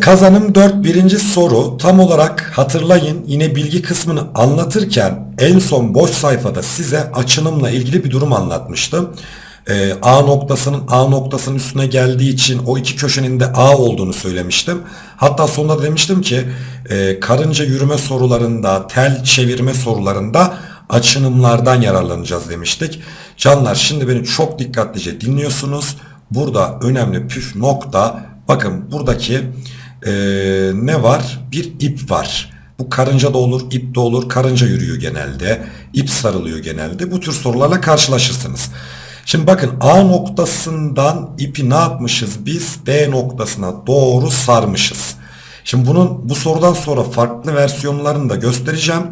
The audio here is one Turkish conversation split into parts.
Kazanım 4 birinci soru tam olarak hatırlayın yine bilgi kısmını anlatırken en son boş sayfada size açınımla ilgili bir durum anlatmıştım. Ee, A noktasının A noktasının üstüne geldiği için o iki köşenin de A olduğunu söylemiştim. Hatta sonunda da demiştim ki e, karınca yürüme sorularında tel çevirme sorularında açınımlardan yararlanacağız demiştik. Canlar şimdi beni çok dikkatlice dinliyorsunuz. Burada önemli püf nokta bakın buradaki e, ne var? Bir ip var. Bu karınca da olur, ip de olur. Karınca yürüyor genelde. ip sarılıyor genelde. Bu tür sorularla karşılaşırsınız. Şimdi bakın A noktasından ipi ne yapmışız biz? D noktasına doğru sarmışız. Şimdi bunun bu sorudan sonra farklı versiyonlarını da göstereceğim.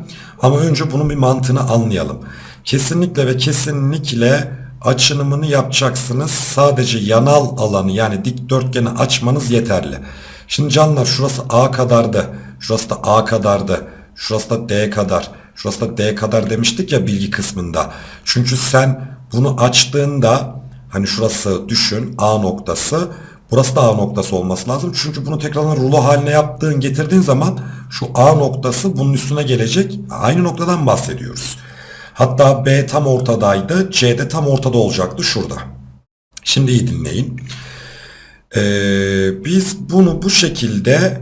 Ama önce bunun bir mantığını anlayalım. Kesinlikle ve kesinlikle açınımını yapacaksınız. Sadece yanal alanı yani dikdörtgeni açmanız yeterli. Şimdi canlar şurası A kadardı. Şurası da A kadardı. Şurası da D kadar. Şurası da D kadar demiştik ya bilgi kısmında. Çünkü sen bunu açtığında hani şurası düşün A noktası. Burası da A noktası olması lazım. Çünkü bunu tekrardan rulo haline yaptığın getirdiğin zaman şu A noktası bunun üstüne gelecek. Aynı noktadan bahsediyoruz. Hatta B tam ortadaydı. C de tam ortada olacaktı şurada. Şimdi iyi dinleyin. Ee, biz bunu bu şekilde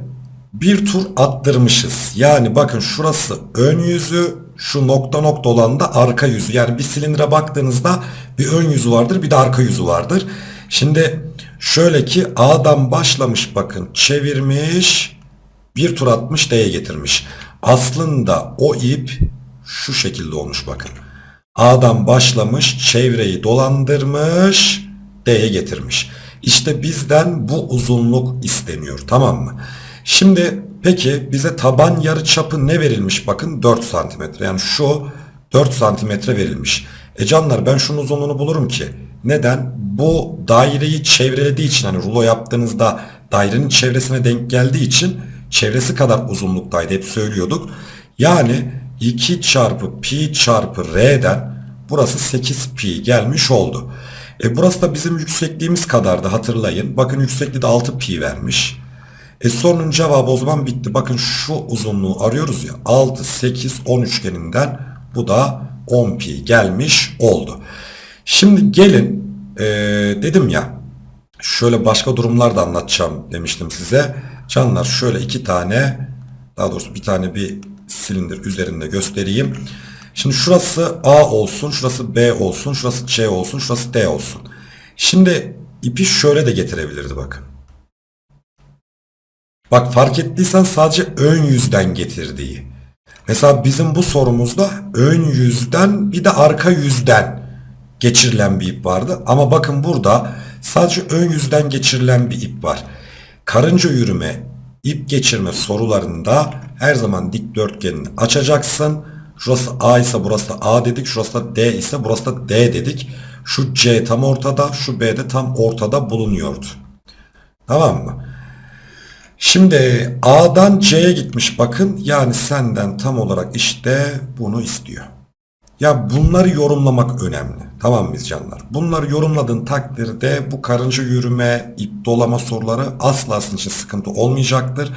bir tur attırmışız. Yani bakın şurası ön yüzü, şu nokta nokta olan da arka yüzü. Yani bir silindire baktığınızda bir ön yüzü vardır, bir de arka yüzü vardır. Şimdi şöyle ki A'dan başlamış bakın çevirmiş, bir tur atmış D'ye getirmiş. Aslında o ip şu şekilde olmuş bakın. A'dan başlamış, çevreyi dolandırmış, D'ye getirmiş. İşte bizden bu uzunluk isteniyor tamam mı? Şimdi peki bize taban yarı çapı ne verilmiş bakın 4 santimetre yani şu 4 santimetre verilmiş. E canlar ben şunun uzunluğunu bulurum ki. Neden? Bu daireyi çevrelediği için hani rulo yaptığınızda dairenin çevresine denk geldiği için çevresi kadar uzunluktaydı hep söylüyorduk. Yani 2 çarpı pi çarpı r'den burası 8 pi gelmiş oldu. E burası da bizim yüksekliğimiz kadardı hatırlayın. Bakın yüksekliği de 6 pi vermiş. E sorunun cevabı o zaman bitti. Bakın şu uzunluğu arıyoruz ya. 6, 8, 10 üçgeninden bu da 10 pi gelmiş oldu. Şimdi gelin e, dedim ya şöyle başka durumlar da anlatacağım demiştim size. Canlar şöyle iki tane daha doğrusu bir tane bir silindir üzerinde göstereyim. Şimdi şurası A olsun, şurası B olsun, şurası C olsun, şurası D olsun. Şimdi ipi şöyle de getirebilirdi bakın. Bak fark ettiysen sadece ön yüzden getirdiği. Mesela bizim bu sorumuzda ön yüzden bir de arka yüzden geçirilen bir ip vardı. Ama bakın burada sadece ön yüzden geçirilen bir ip var. Karınca yürüme, ip geçirme sorularında her zaman dikdörtgenini açacaksın. Şurası A ise burası da A dedik. Şurası da D ise burası da D dedik. Şu C tam ortada, şu B de tam ortada bulunuyordu. Tamam mı? Şimdi A'dan C'ye gitmiş bakın. Yani senden tam olarak işte bunu istiyor. Ya bunları yorumlamak önemli. Tamam mı canlar? Bunları yorumladığın takdirde bu karınca yürüme, ip dolama soruları asla sizin için sıkıntı olmayacaktır.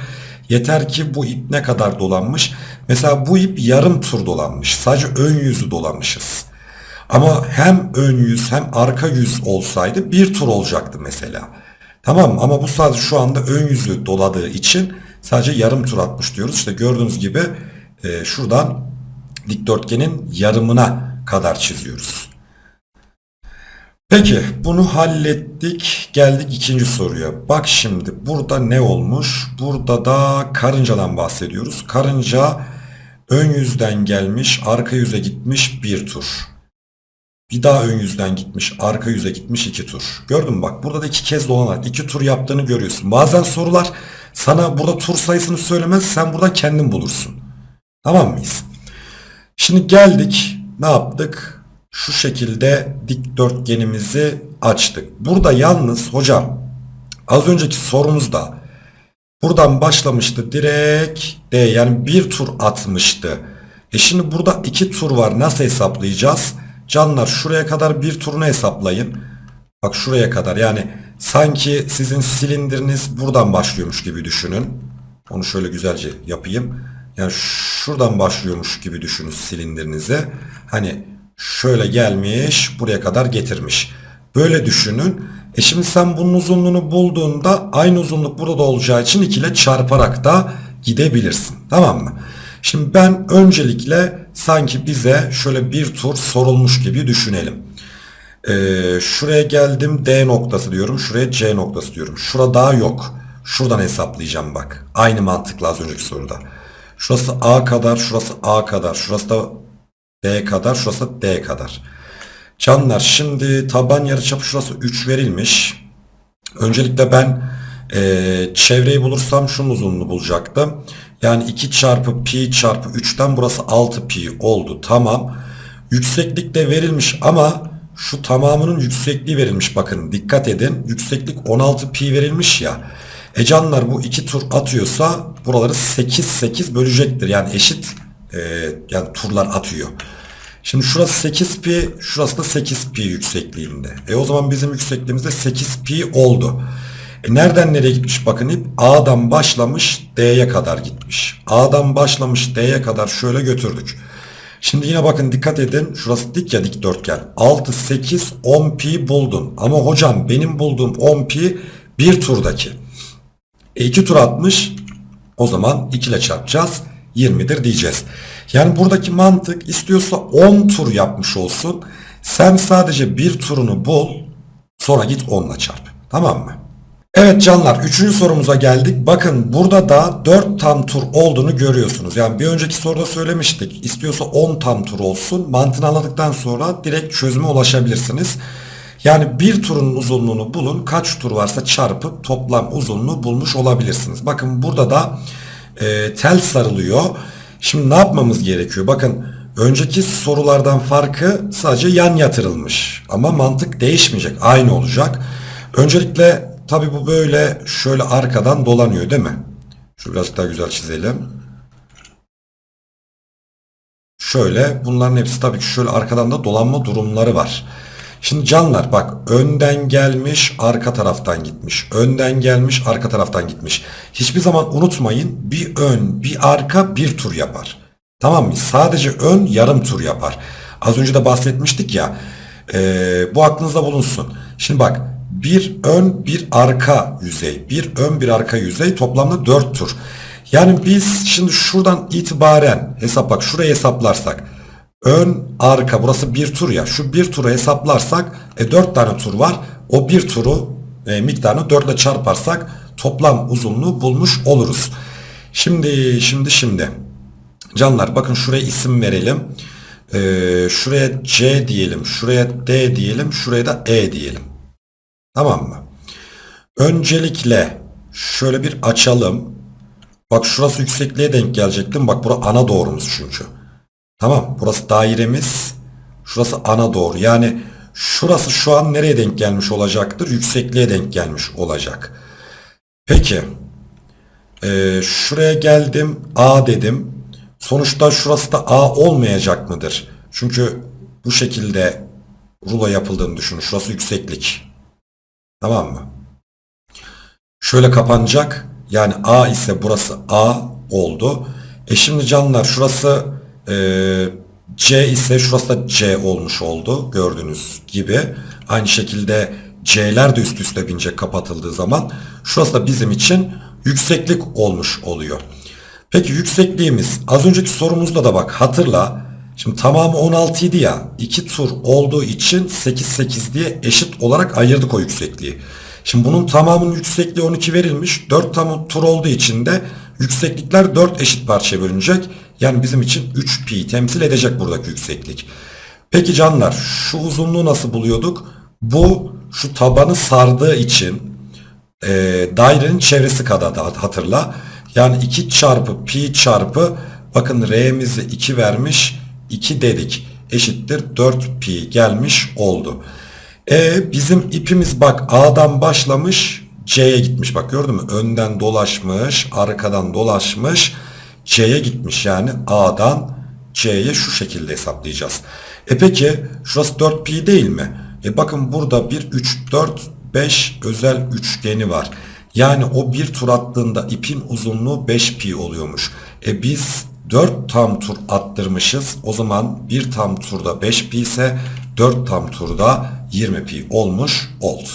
Yeter ki bu ip ne kadar dolanmış. Mesela bu ip yarım tur dolanmış. Sadece ön yüzü dolanmışız. Ama hem ön yüz hem arka yüz olsaydı bir tur olacaktı mesela. Tamam? Ama bu sadece şu anda ön yüzü doladığı için sadece yarım tur atmış diyoruz. İşte gördüğünüz gibi e, şuradan dikdörtgenin yarımına kadar çiziyoruz. Peki bunu hallettik. Geldik ikinci soruya. Bak şimdi burada ne olmuş? Burada da karıncadan bahsediyoruz. Karınca ön yüzden gelmiş, arka yüze gitmiş bir tur. Bir daha ön yüzden gitmiş, arka yüze gitmiş iki tur. Gördün mü bak burada da iki kez dolanarak iki tur yaptığını görüyorsun. Bazen sorular sana burada tur sayısını söylemez, sen burada kendin bulursun. Tamam mıyız? Şimdi geldik, ne yaptık? Şu şekilde dikdörtgenimizi açtık. Burada yalnız hocam az önceki sorumuzda buradan başlamıştı direkt D yani bir tur atmıştı. E şimdi burada iki tur var nasıl hesaplayacağız? Canlar şuraya kadar bir turunu hesaplayın. Bak şuraya kadar yani sanki sizin silindiriniz buradan başlıyormuş gibi düşünün. Onu şöyle güzelce yapayım. Yani şuradan başlıyormuş gibi düşünün silindirinizi. Hani şöyle gelmiş buraya kadar getirmiş. Böyle düşünün. E şimdi sen bunun uzunluğunu bulduğunda aynı uzunluk burada da olacağı için 2 ile çarparak da gidebilirsin. Tamam mı? Şimdi ben öncelikle sanki bize şöyle bir tur sorulmuş gibi düşünelim. Ee, şuraya geldim D noktası diyorum. Şuraya C noktası diyorum. Şura daha yok. Şuradan hesaplayacağım bak. Aynı mantıkla az önceki soruda. Şurası A kadar, şurası A kadar, şurası da D kadar, şurası D kadar. Canlar şimdi taban yarıçapı şurası 3 verilmiş. Öncelikle ben eee, çevreyi bulursam şunun uzunluğunu bulacaktım. Yani 2 çarpı pi çarpı 3'ten burası 6 pi oldu. Tamam. Yükseklik de verilmiş ama şu tamamının yüksekliği verilmiş. Bakın dikkat edin. Yükseklik 16 pi verilmiş ya. E canlar bu iki tur atıyorsa buraları 8 8 bölecektir. Yani eşit eee, yani turlar atıyor. Şimdi şurası 8 pi, şurası da 8 pi yüksekliğinde. E o zaman bizim yüksekliğimiz de 8 pi oldu. E nereden nereye gitmiş bakın ip? A'dan başlamış D'ye kadar gitmiş. A'dan başlamış D'ye kadar şöyle götürdük. Şimdi yine bakın dikkat edin. Şurası dik ya dikdörtgen. 6, 8, 10 pi buldun. Ama hocam benim bulduğum 10 pi bir turdaki. E 2 tur atmış. O zaman 2 ile çarpacağız. 20'dir diyeceğiz. Yani buradaki mantık istiyorsa 10 tur yapmış olsun. Sen sadece bir turunu bul. Sonra git 10 ile çarp. Tamam mı? Evet canlar 3. sorumuza geldik. Bakın burada da 4 tam tur olduğunu görüyorsunuz. Yani bir önceki soruda söylemiştik. İstiyorsa 10 tam tur olsun. Mantığını anladıktan sonra direkt çözüme ulaşabilirsiniz. Yani bir turun uzunluğunu bulun. Kaç tur varsa çarpıp toplam uzunluğu bulmuş olabilirsiniz. Bakın burada da e, tel sarılıyor. Şimdi ne yapmamız gerekiyor? Bakın önceki sorulardan farkı sadece yan yatırılmış. Ama mantık değişmeyecek. Aynı olacak. Öncelikle tabi bu böyle şöyle arkadan dolanıyor değil mi? Şu birazcık daha güzel çizelim. Şöyle bunların hepsi tabii ki şöyle arkadan da dolanma durumları var. Şimdi canlar bak önden gelmiş arka taraftan gitmiş. Önden gelmiş arka taraftan gitmiş. Hiçbir zaman unutmayın bir ön bir arka bir tur yapar. Tamam mı? Sadece ön yarım tur yapar. Az önce de bahsetmiştik ya. eee, bu aklınızda bulunsun. Şimdi bak bir ön bir arka yüzey. Bir ön bir arka yüzey toplamda 4 tur. Yani biz şimdi şuradan itibaren hesap bak şurayı hesaplarsak ön arka burası bir tur ya şu bir turu hesaplarsak e, 4 tane tur var. O bir turu e, miktarını 4 ile çarparsak toplam uzunluğu bulmuş oluruz. Şimdi şimdi şimdi canlar bakın şuraya isim verelim. Ee, şuraya C diyelim, şuraya D diyelim, şuraya da E diyelim. Tamam mı? Öncelikle şöyle bir açalım. Bak şurası yüksekliğe denk gelecektim. Bak bura ana doğrumuz çünkü. Tamam. Burası dairemiz. Şurası ana doğru. Yani şurası şu an nereye denk gelmiş olacaktır? Yüksekliğe denk gelmiş olacak. Peki. Ee, şuraya geldim. A dedim. Sonuçta şurası da A olmayacak mıdır? Çünkü bu şekilde rulo yapıldığını düşünün. Şurası yükseklik. Tamam mı? Şöyle kapanacak. Yani A ise burası A oldu. E şimdi canlar şurası e, C ise şurası da C olmuş oldu. Gördüğünüz gibi. Aynı şekilde C'ler de üst üste binecek kapatıldığı zaman. Şurası da bizim için yükseklik olmuş oluyor. Peki yüksekliğimiz az önceki sorumuzda da bak hatırla. Şimdi tamamı 16 idi ya. 2 tur olduğu için 8 8 diye eşit olarak ayırdık o yüksekliği. Şimdi bunun tamamının yüksekliği 12 verilmiş. 4 tam tur olduğu için de yükseklikler 4 eşit parçaya bölünecek. Yani bizim için 3 pi temsil edecek buradaki yükseklik. Peki canlar şu uzunluğu nasıl buluyorduk? Bu şu tabanı sardığı için e, dairenin çevresi kadar da hatırla. Yani 2 çarpı pi çarpı bakın r'mizi 2 vermiş 2 dedik eşittir 4 pi gelmiş oldu. E bizim ipimiz bak A'dan başlamış C'ye gitmiş bak gördün mü? Önden dolaşmış arkadan dolaşmış C'ye gitmiş yani A'dan C'ye şu şekilde hesaplayacağız. E peki şurası 4 pi değil mi? E bakın burada 1 3 4 5 özel üçgeni var. Yani o bir tur attığında ipin uzunluğu 5 pi oluyormuş. E biz 4 tam tur attırmışız. O zaman bir tam turda 5 pi ise 4 tam turda 20 pi olmuş oldu.